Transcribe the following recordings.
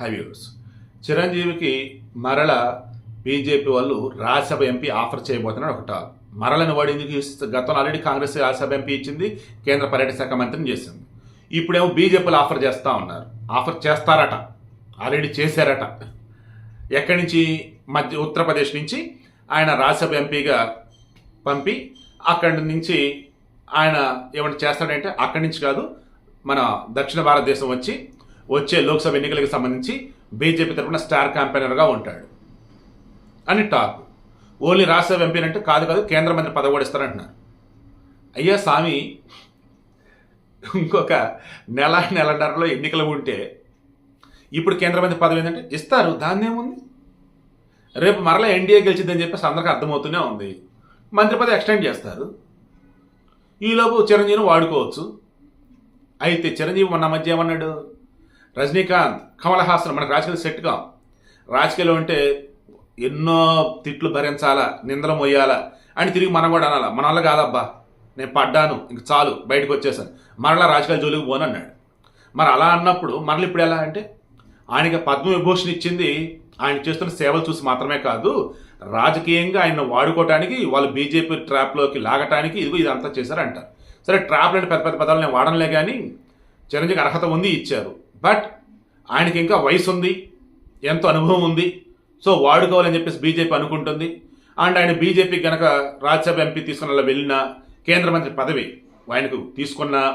హైవ్యూర్స్ చిరంజీవికి మరల బీజేపీ వాళ్ళు రాజ్యసభ ఎంపీ ఆఫర్ చేయబోతున్నారు ఒక టాక్. మరలని వాడు ఎందుకు గతంలో ఆల్రెడీ కాంగ్రెస్ రాజ్యసభ ఎంపీ ఇచ్చింది కేంద్ర పర్యాటక శాఖ మంత్రిని చేసింది. ఇప్పుడేమో బీజేపీలో ఆఫర్ చేస్తూ ఉన్నారు. ఆఫర్ చేస్తారట. ఆల్రెడీ చేశారట. ఎక్కడి నుంచి? మధ్య ఉత్తరప్రదేశ్ నుంచి ఆయన రాజ్యసభ ఎంపీగా పంపి అక్కడి నుంచి ఆయన ఏమైనా చేస్తాడంటే అక్కడి నుంచి కాదు మన దక్షిణ భారతదేశం వచ్చి వచ్చే లోక్సభ ఎన్నికలకు సంబంధించి బీజేపీ తరఫున స్టార్ క్యాంపెయినర్గా ఉంటాడు. అని టాక్. ఓన్లీ రాజ్యసభ ఎంపీ అంటే కాదు కాదు కేంద్ర మంత్రి పదవి కూడా ఇస్తారంటున్నారు అయ్యా స్వామి ఇంకొక నెల నెలన్నరలో ఎన్నికలు ఉంటే ఇప్పుడు కేంద్ర మంత్రి పదవి ఏంటంటే ఇస్తారు దాన్ని ఏముంది? రేపు మరలా ఎన్డీఏ గెలిచిద్దని చెప్పేసి అందరికీ అర్థమవుతూనే ఉంది. మంత్రి పదవి ఎక్స్టెండ్ చేస్తారు. ఈలోపు చిరంజీవిని వాడుకోవచ్చు. అయితే చిరంజీవి మొన్న మధ్య ఏమన్నాడు? రజనీకాంత్ కమల్ హాసన్ మనకు రాజకీయ సెట్ కాం రాజకీయాలు అంటే ఎన్నో తిట్లు భరించాలా నిందలు మొయ్యాలా అని తిరిగి మనం కూడా అనాలా. మన వల్ల కాదబ్బా. నేను పడ్డాను. ఇంక చాలు. బయటకు వచ్చేసాను. మరలా రాజకీయాల జోలికి పోను అన్నాడు. మరి అలా అన్నప్పుడు మరల ఇప్పుడు ఎలా అంటే ఆయనకి పద్మవిభూషణ్ ఇచ్చింది ఆయన చేస్తున్న సేవలు చూసి మాత్రమే కాదు రాజకీయంగా ఆయన వాడుకోవటానికి వాళ్ళు బీజేపీ ట్రాప్లోకి లాగటానికి ఇదిగో ఇదంతా చేశారంటారు సరే ట్రాప్ అంటే పెద్ద పెద్ద పదాలు నేను వాడనులే కానీ చిరంజీవికి అర్హత ఉంది ఇచ్చారు. బట్ ఆయనకి ఇంకా వయసు ఉంది ఎంతో అనుభవం ఉంది. సో వాడుకోవాలని చెప్పేసి బీజేపీ అనుకుంటుంది. అండ్ ఆయన బీజేపీ గనక రాజ్యసభ ఎంపీ తీసుకున్న వెళ్ళిన కేంద్ర మంత్రి పదవి ఆయనకు తీసుకున్న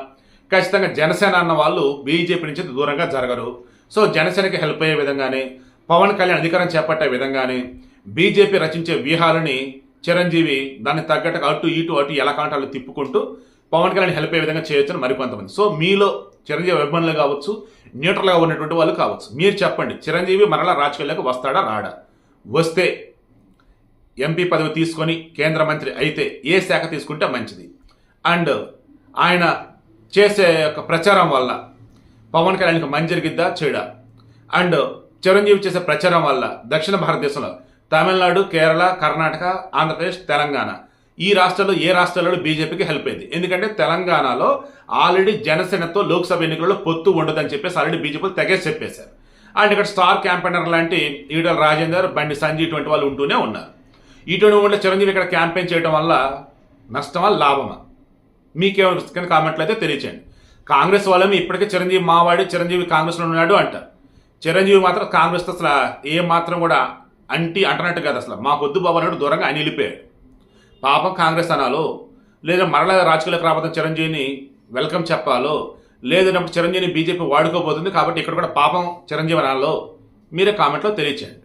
ఖచ్చితంగా జనసేన అన్న వాళ్ళు బీజేపీ నుంచి దూరంగా జరగరు. సో జనసేనకి హెల్ప్ అయ్యే విధంగానే పవన్ కళ్యాణ్ అధికారం చేపట్టే విధంగానే బీజేపీ రచించే వ్యూహాలని చిరంజీవి దాన్ని తగ్గట్టుగా అటు ఇటు అటు ఎలా కాంటాలు తిప్పుకుంటూ పవన్ కళ్యాణ్ హెల్ప్ అయ్యే విధంగా చేయొచ్చని మరికొంతమంది. సో మీలో చిరంజీవి అభిమానులు కావచ్చు న్యూట్రల్గా ఉన్నటువంటి వాళ్ళు కావచ్చు. మీరు చెప్పండి చిరంజీవి మరలా రాజకీయాల్లోకి వస్తాడా రాడా? వస్తే ఎంపీ పదవి తీసుకొని కేంద్ర మంత్రి అయితే ఏ శాఖ తీసుకుంటే మంచిది? అండ్ ఆయన చేసే యొక్క ప్రచారం వల్ల పవన్ కళ్యాణ్కి మంచి జరిగిద్దా చెడా. అండ్ చిరంజీవి చేసే ప్రచారం వల్ల దక్షిణ భారతదేశంలో తమిళనాడు కేరళ కర్ణాటక ఆంధ్రప్రదేశ్ తెలంగాణ. ఈ రాష్ట్రాల్లో ఏ రాష్ట్రాల్లో బీజేపీకి హెల్ప్ అయింది? ఎందుకంటే తెలంగాణలో ఆల్రెడీ జనసేనతో లోక్సభ ఎన్నికల్లో పొత్తు ఉండదని చెప్పేసి ఆల్రెడీ బీజేపీ తెగేసి చెప్పేశారు. అండ్ ఇక్కడ స్టార్ క్యాంపెయినర్ లాంటి ఈటల రాజేందర్ బండి సంజయ్ ఇటువంటి వాళ్ళు ఉంటూనే ఉన్నారు. ఇటువంటి ఉండే చిరంజీవి ఇక్కడ క్యాంపెయిన్ చేయడం వల్ల నష్టమా లాభమా? మీకేమైనా కామెంట్లు అయితే తెలియచేయండి. కాంగ్రెస్ వాళ్ళని ఇప్పటికే చిరంజీవి మావాడి చిరంజీవి కాంగ్రెస్లో ఉన్నాడు అంటారు చిరంజీవి మాత్రం కాంగ్రెస్తో అసలు ఏ మాత్రం కూడా అంటి అంటనట్టు కాదు అసలు. మాకొద్దు బాబు అన్నట్టు దూరంగా ఆయన వెళ్ళిపోయాడు పాపం కాంగ్రెస్ అనాలో లేదా మరలా రాజకీయాలకు రాబోతున్న చిరంజీవిని వెల్కమ్ చెప్పాలో. లేదన్నప్పుడు చిరంజీవిని బీజేపీ వాడుకోబోతుంది కాబట్టి ఇక్కడ కూడా పాపం చిరంజీవి అనాలో. మీరే కామెంట్లో తెలియచేయండి.